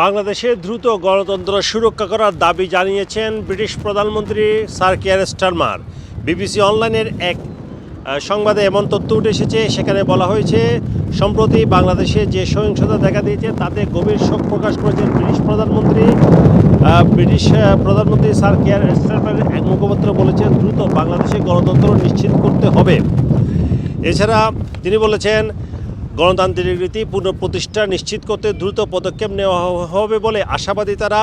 বাংলাদেশে দ্রুত গণতন্ত্র সুরক্ষা করার দাবি জানিয়েছেন ব্রিটিশ প্রধানমন্ত্রী স্যার কেয়ার স্টারমার। বিবিসি অনলাইনের এক সংবাদে এমন তথ্য উঠে এসেছে, সেখানে বলা হয়েছে, সম্প্রতি বাংলাদেশে যে সহিংসতা দেখা দিয়েছে, তাতে গভীর শোক প্রকাশ করেছেন ব্রিটিশ প্রধানমন্ত্রী। ব্রিটিশ প্রধানমন্ত্রী স্যার কেয়ার স্টারমারের এক মুখপাত্র বলেছেন, দ্রুত বাংলাদেশে গণতন্ত্র নিশ্চিত করতে হবে। এছাড়া তিনি বলেছেন গণতান্ত্রিক রীতি পুনঃপ্রতিষ্ঠা নিশ্চিত করতে দ্রুত পদক্ষেপ নেওয়া হবে বলে আশাবাদী তারা।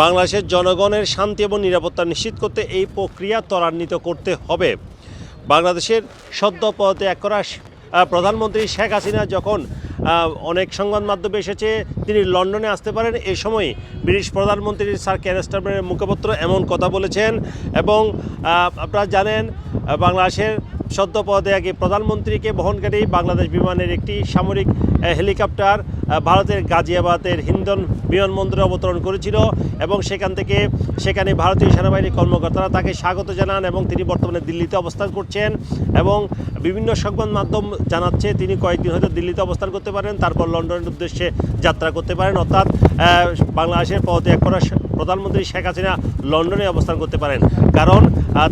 বাংলাদেশের জনগণের শান্তি এবং নিরাপত্তা নিশ্চিত করতে এই প্রক্রিয়া ত্বরান্বিত করতে হবে। বাংলাদেশের সদ্য পদত্যাগ করা প্রধানমন্ত্রী শেখ হাসিনা যখন অনেক সংবাদ মাধ্যমে এসেছে, তিনি লন্ডনে আসতে পারেন। এই সময় ব্রিটিশ প্রধানমন্ত্রী স্যার ক্যারেস্টামের মুখপাত্র এমন কথা বলেছেন এবং আপনারা জানেন বাংলাদেশের সদ্য পদত্যাগী প্রধানমন্ত্রীকে বহনকারী বাংলাদেশ বিমানের একটি সামরিক হেলিকপ্টার ভারতের গাজিয়াবাদের হিন্দন বিমানবন্দরে অবতরণ করেছিল এবং সেখান থেকে সেখানে ভারতীয় সেনাবাহিনীর কর্মকর্তারা তাকে স্বাগত জানান এবং তিনি বর্তমানে দিল্লিতে অবস্থান করছেন এবং বিভিন্ন সংবাদ মাধ্যম জানাচ্ছে তিনি কয়েকদিন হয়তো দিল্লিতে অবস্থান করতে পারেন, তারপর লন্ডনের উদ্দেশ্যে যাত্রা করতে পারেন। অর্থাৎ বাংলাদেশের পদত্যাগ করা প্রধানমন্ত্রী শেখ হাসিনা লন্ডনে অবস্থান করতে পারেন। কারণ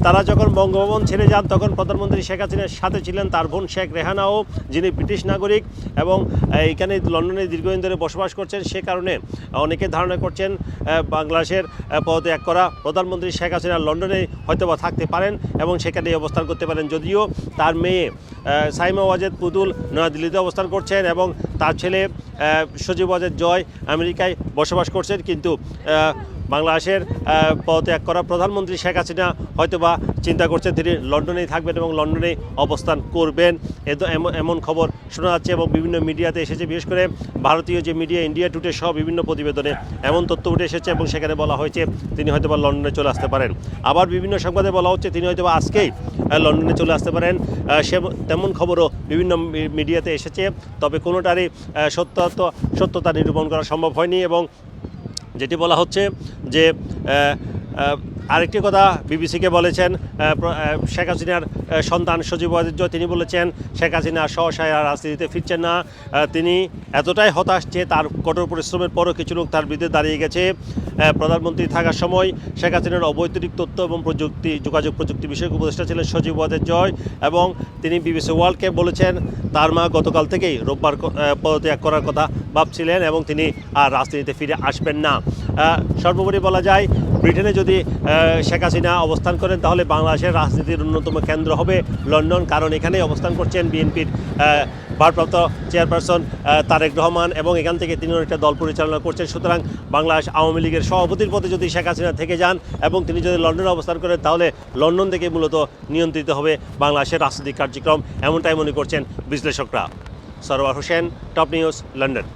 তারা যখন বঙ্গভবন ছেড়ে যান, তখন প্রধানমন্ত্রী শেখ হাসিনার সাথে ছিলেন তার বোন শেখ রেহানাও, যিনি ব্রিটিশ নাগরিক এবং এখানে লন্ডনে দীর্ঘদিন ধরে বসবাস করছেন, সে কারণে অনেকে ধারণা করছেন বাংলাদেশের পদত্যাগ করা প্রধানমন্ত্রী শেখ হাসিনা লন্ডনে হয়তোবা থাকতে পারেন এবং সেখানে অবস্থান করতে পারেন। যদিও তার মেয়ে সাইমা ওয়াজেদ পুতুল নয়াদিল্লিতে অবস্থান করছেন এবং তার ছেলে সজীব ওয়াজেদ জয় আমেরিকায় বসবাস করছেন, কিন্তু বাংলাদেশের পদত্যাগ করা প্রধানমন্ত্রী শেখ হাসিনা হয়তোবা চিন্তা করছেন তিনি লন্ডনেই থাকবেন এবং লন্ডনে অবস্থান করবেন। এমন খবর শোনা যাচ্ছে এবং বিভিন্ন মিডিয়াতে এসেছে বিশেষ করে ভারতীয় যে মিডিয়া ইন্ডিয়া টুডে সহ বিভিন্ন প্রতিবেদনে এমন তথ্য উঠে এসেছে এবং সেখানে বলা হয়েছে তিনি হয়তোবা লন্ডনে চলে আসতে পারেন। আবার বিভিন্ন সংবাদে বলা হচ্ছে তিনি হয়তোবা আজকেই লন্ডনে চলে আসতে পারেন। সে তেমন খবরও বিভিন্ন মিডিয়াতে এসেছে। তবে কোনোটারই আহ, সত্যত সত্যতা নিরূপণ করা সম্ভব হয়নি এবং যেটি বলা হচ্ছে যে আরেকটি কথা বিবিসিকে বলেছেন শেখ হাসিনার সন্তান সজীব জয় তিনি বলেছেন, শেখ হাসিনা সহসায় আর রাজনীতিতে ফিরছেন না। তিনি এতটাই হতাশ যে তার কঠোর পরিশ্রমের পরও কিছু লোক তার বিরুদ্ধে দাঁড়িয়ে গেছে। প্রধানমন্ত্রী থাকার সময় শেখ হাসিনার অবৈতনিক তথ্য এবং প্রযুক্তি, যোগাযোগ প্রযুক্তি বিষয়ক উপদেষ্টা ছিলেন সজীব জয় এবং তিনি বিবিসি ওয়ার্ল্ডকে বলেছেন, তার মা গতকাল থেকেই রোববার পদত্যাগ করার কথা ভাবছিলেন এবং তিনি আর রাজনীতিতে ফিরে আসবেন না। সর্বোপরি বলা যায় ব্রিটেনে যদি শেখ হাসিনা অবস্থান করেন, তাহলে বাংলাদেশের রাজনীতির অন্যতম কেন্দ্র হবে লন্ডন। কারণ এখানেই অবস্থান করছেন বিএনপির ভারপ্রাপ্ত চেয়ারপারসন তারেক রহমান এবং এখান থেকে তিনি একটা দল পরিচালনা করছেন। সুতরাং বাংলাদেশ আওয়ামী লীগের সভাপতির পদে যদি শেখ হাসিনা থেকে যান এবং তিনি যদি লন্ডনে অবস্থান করেন, তাহলে লন্ডন থেকে মূলত নিয়ন্ত্রিত হবে বাংলাদেশের রাজনৈতিক কার্যক্রম, এমনটাই মনে করছেন বিশ্লেষকরা। Sarowar Hossain, top news, London.